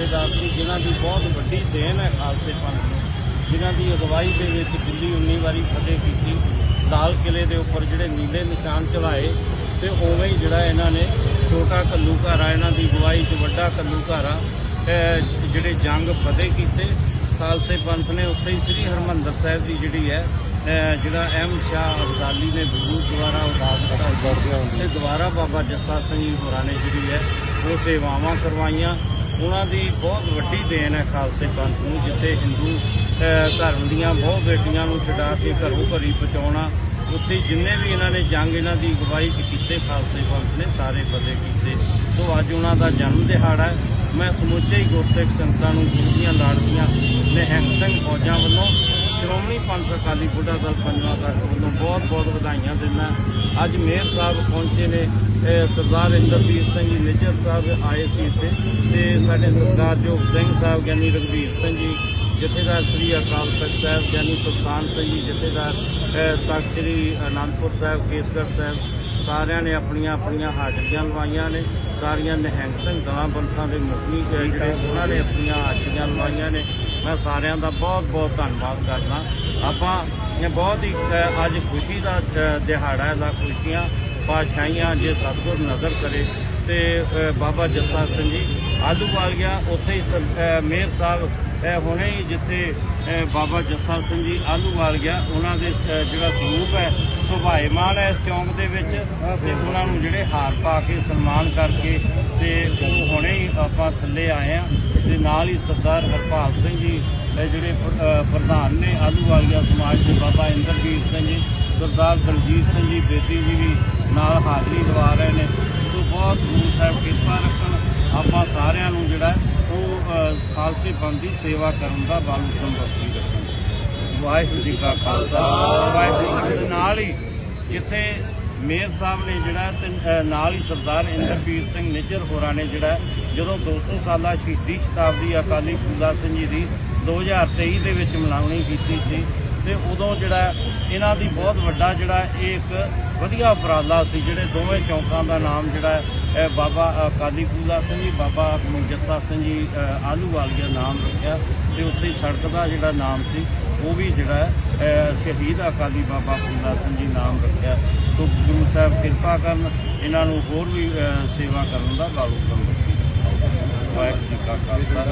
ਜਥੇਦਾਰ ਸੀ ਜਿਨ੍ਹਾਂ ਦੀ ਬਹੁਤ ਵੱਡੀ ਦੇਣ ਹੈ ਖਾਲਸੇ ਪੰਥ ਨੂੰ ਜਿਨ੍ਹਾਂ ਦੀ ਅਗਵਾਈ ਦੇ ਵਿੱਚ ਦਿੱਲੀ 19 ਵਾਰੀ ਫਤਿਹ ਕੀਤੀ, ਲਾਲ ਕਿਲੇ ਦੇ ਉੱਪਰ ਜਿਹੜੇ ਨੀਲੇ ਨਿਸ਼ਾਨ ਚੜਾਏ ਤੇ ਉਵੇਂ ਹੀ ਜਿਹੜਾ ਇਹਨਾਂ ਨੇ ਛੋਟਾ ਕੱਲੂ ਘਾਰਾ ਇਹਨਾਂ ਦੀ ਅਗਵਾਈ 'ਚ ਵੱਡਾ ਕੱਲੂ ਘਾਰਾ ਜਿਹੜੇ ਜੰਗ ਫਤਿਹ ਕੀਤੇ, ਖਾਲਸੇ ਪੰਥ ਨੇ ਉੱਥੇ ਹੀ ਸ੍ਰੀ ਹਰਮੰਦਰ ਸਾਹਿਬ ਦੀ ਜਿਹੜੀ ਹੈ ਜਿਹੜਾ ਅਹਿਮ ਸ਼ਾਹ ਅਬਦਾਲੀ ਨੇ ਗੁਰੂ ਦੁਆਰਾ ਉਦਾਸ ਕੀਤਾ ਤੇ ਦੁਬਾਰਾ ਬਾਬਾ ਜੱਸਾ ਸਿੰਘ ਜੀ ਹੋਰਾਂ ਨੇ ਜਿਹੜੀ ਹੈ, ਉਹ ਸੇਵਾਵਾਂ ਕਰਵਾਈਆਂ ਉਹਨਾਂ ਦੀ ਬਹੁਤ ਵੱਡੀ ਦੇਣ ਹੈ ਖਾਲਸੇ ਪੰਥ ਨੂੰ, ਜਿੱਥੇ ਹਿੰਦੂ ਧਰਮ ਦੀਆਂ ਬਹੁਤ ਬੇਟੀਆਂ ਨੂੰ ਛਡਾ ਕੇ ਘਰੋਂ ਘਰੀ ਪਹੁੰਚਾਉਣਾ, ਉੱਥੇ ਜਿੰਨੇ ਵੀ ਇਹਨਾਂ ਨੇ ਜੰਗ ਇਹਨਾਂ ਦੀ ਅਗਵਾਈ ਕੀਤੇ ਖਾਲਸੇ ਪੰਥ ਨੇ ਸਾਰੇ ਫਤਿਹ ਕੀਤੇ। ਸੋ ਅੱਜ ਉਹਨਾਂ ਦਾ ਜਨਮ ਦਿਹਾੜਾ ਹੈ। ਮੈਂ ਸਮੁੱਚੇ ਹੀ ਗੁਰਸਿੱਖ ਸੰਗਤਾਂ ਨੂੰ ਗੁਰੂ ਦੀਆਂ ਲਾੜਦੀਆਂ ਨਿਹੰਗ ਸਿੰਘ ਫੌਜਾਂ ਵੱਲੋਂ ਸ਼੍ਰੋਮਣੀ ਪੰਥ ਅਕਾਲੀ ਬੁੱਢਾ ਦਲ ਪੰਜਵਾਂ ਤੱਕ ਵੱਲੋਂ ਬਹੁਤ ਬਹੁਤ ਵਧਾਈਆਂ ਦਿੰਦਾ ਅੱਜ ਮੇਅਰ ਸਾਹਿਬ ਪਹੁੰਚੇ ਨੇ ਸਰਦਾਰ ਇੰਦਰਵੀਰ ਸਿੰਘ ਜੀ ਨਿੱਜਰ ਸਾਹਿਬ ਆਏ ਸੀ ਇੱਥੇ ਤੇ ਸਾਡੇ ਸਰਦਾਰ ਸਰਦਾਰਯੋਗ ਸਿੰਘ ਸਾਹਿਬ ਗਿਆਨੀ ਰਘਵੀਰ ਸਿੰਘ ਜੀ, ਜਥੇਦਾਰ ਸ੍ਰੀ ਅਕਾਲ ਤਖਤ ਸਾਹਿਬ ਗਿਆਨੀ ਸੁਲਤਾਨ ਸਿੰਘ ਜੀ, ਜਥੇਦਾਰ ਤਖਤ ਸ੍ਰੀ ਅਨੰਦਪੁਰ ਸਾਹਿਬ, ਕੇਸਗੜ੍ਹ ਸਾਹਿਬ ਸਾਰਿਆਂ ਨੇ ਆਪਣੀਆਂ ਆਪਣੀਆਂ ਹਾਜ਼ਰੀਆਂ ਲਵਾਈਆਂ ਨੇ। ਸਾਰੀਆਂ ਨਿਹੰਗ ਸਿੰਘ ਦਲਾਂ ਪੰਥਾਂ ਦੇ ਮੁਖੀ ਜਿਹੜੇ ਉਹਨਾਂ ਨੇ ਆਪਣੀਆਂ ਹਾਜ਼ਰੀਆਂ ਲਵਾਈਆਂ ਨੇ। ਮੈਂ ਸਾਰਿਆਂ ਦਾ ਬਹੁਤ ਬਹੁਤ ਧੰਨਵਾਦ ਕਰਦਾ। ਆਪਾਂ ਇਹ ਬਹੁਤ ਹੀ ਅੱਜ ਖੁਸ਼ੀ ਦਾ ਦਿਹਾੜਾ ਹੈ ਦਾ ਖੁਸ਼ੀਆਂ। ਪਾਤਸ਼ਾਹੀਆਂ ਜੇ ਸਤਿਗੁਰ ਨਜ਼ਰ ਕਰੇ ਤੇ ਬਾਬਾ ਜੱਸਾ ਸਿੰਘ ਜੀ ਆਲੂ ਵਾਲ ਗਿਆ ਉੱਥੇ ਹੀ ਸ- ਅਹ, ਸਾਹਿਬ ਅਹ, ਹੁਣੇ ਹੀ ਜਿੱਥੇ ਬਾਬਾ ਜੱਸਾ ਸਿੰਘ ਜੀ ਆਲੂ ਵਾਲ ਗਿਆ ਉਹਨਾਂ ਦੇ ਜਿਹੜਾ ਸਰੂਪ ਹੈ ਸੁਭਾਏਮਾਨ ਹੈ ਇਸ ਚੌਂਕ ਦੇ ਵਿੱਚ ਤੇ ਉਹਨਾਂ ਨੂੰ ਜਿਹੜੇ ਹਾਰ ਪਾ ਕੇ ਸਨਮਾਨ ਕਰਕੇ ਤੇ ਉਹ ਹੁਣੇ ਹੀ ਆਪਾਂ ਥੱਲੇ ਆਏ ਆ ਤੇ ਨਾਲ ਹੀ ਸਰਦਾਰ ਹਰਪਾਲ ਸਿੰਘ ਜੀ ਜਿਹੜੇ ਪ੍ਰਧਾਨ ਨੇ ਆਲੂ ਵਾਲੀਆ ਸਮਾਜ ਦੇ ਬਾਬਾ ਇੰਦਰਜੀਤ ਸਿੰਘ ਜੀ ਸਰਦਾਰ ਦਲਜੀਤ ਸਿੰਘ ਜੀ ਬੇਦੀ ਜੀ ਵੀ ਨਾਲ ਹਾਜ਼ਰੀ ਦਵਾ ਰਹੇ ਨੇ। ਸੋ ਬਹੁਤ ਗੁਰੂ ਸਾਹਿਬ ਕਿਰਪਾ ਰੱਖਣ ਆਪਾਂ ਸਾਰਿਆਂ ਨੂੰ ਜਿਹੜਾ ਉਹ ਖਾਲਸੇ ਪੰਥ ਦੀ ਸੇਵਾ ਕਰਨ ਦਾ ਬਲ ਉਦਮ ਬਖਸ਼ੀ ਰੱਖਣ। ਵਾਹਿਗੁਰੂ ਜੀ ਕਾ ਖਾਲਸਾ, ਵਾਹਿਗੁਰੂ ਜੀ ਨਾਲ ਹੀ ਜਿੱਥੇ ਮੇਅਰ ਸਾਹਿਬ ਨੇ ਜਿਹੜਾ ਤੇ ਨਾਲ ਹੀ ਸਰਦਾਰ ਇੰਦਰਵੀਰ ਸਿੰਘ ਨਿੱਜਰ ਹੋਰਾਂ ਨੇ ਜਿਹੜਾ ਜਦੋਂ 200 ਸਾਲਾ ਸ਼ਹੀਦੀ ਸ਼ਤਾਬਦੀ ਅਕਾਲੀ ਫੂਲਾ ਸਿੰਘ ਜੀ ਦੀ 2023 ਦੇ ਵਿੱਚ ਮਨਾਉਣੀ ਕੀਤੀ ਸੀ ਤੇ ਉਦੋਂ ਜਿਹੜਾ ਇਹਨਾਂ ਦੀ ਬਹੁਤ ਵੱਡਾ ਜਿਹੜਾ ਇਹ ਇੱਕ ਵਧੀਆ ਉਪਰਾਲਾ ਸੀ ਜਿਹੜੇ ਦੋਵੇਂ ਚੌਂਕਾਂ ਦਾ ਨਾਮ ਜਿਹੜਾ ਹੈ, ਬਾਬਾ ਅਕਾਲੀ ਫੂਲਾ ਸਿੰਘ ਜੀ ਬਾਬਾ ਜੱਸਾ ਸਿੰਘ ਜੀ ਅਹ, ਆਲੂਵਾਲੀਆ ਨਾਮ ਰੱਖਿਆ ਤੇ ਉੱਥੇ ਸੜਕ ਦਾ ਜਿਹੜਾ ਨਾਮ ਸੀ ਉਹ ਵੀ ਜਿਹੜਾ ਹੈ, ਸ਼ਹੀਦ ਅਕਾਲੀ ਬਾਬਾ ਫੂਲਾ ਸਿੰਘ ਜੀ ਨਾਮ ਰੱਖਿਆ। ਸੋ ਗੁਰੂ ਸਾਹਿਬ ਕਿਰਪਾ ਕਰਨ ਇਹਨਾਂ ਨੂੰ ਹੋਰ ਵੀ ਸੇਵਾ ਕਰਨ ਦਾ ਬਾਲੂ ਕੰਮ ਵਾਹਿਗੁਰੂ ਜੀ ਕਾ ਖਾਲਸਾ।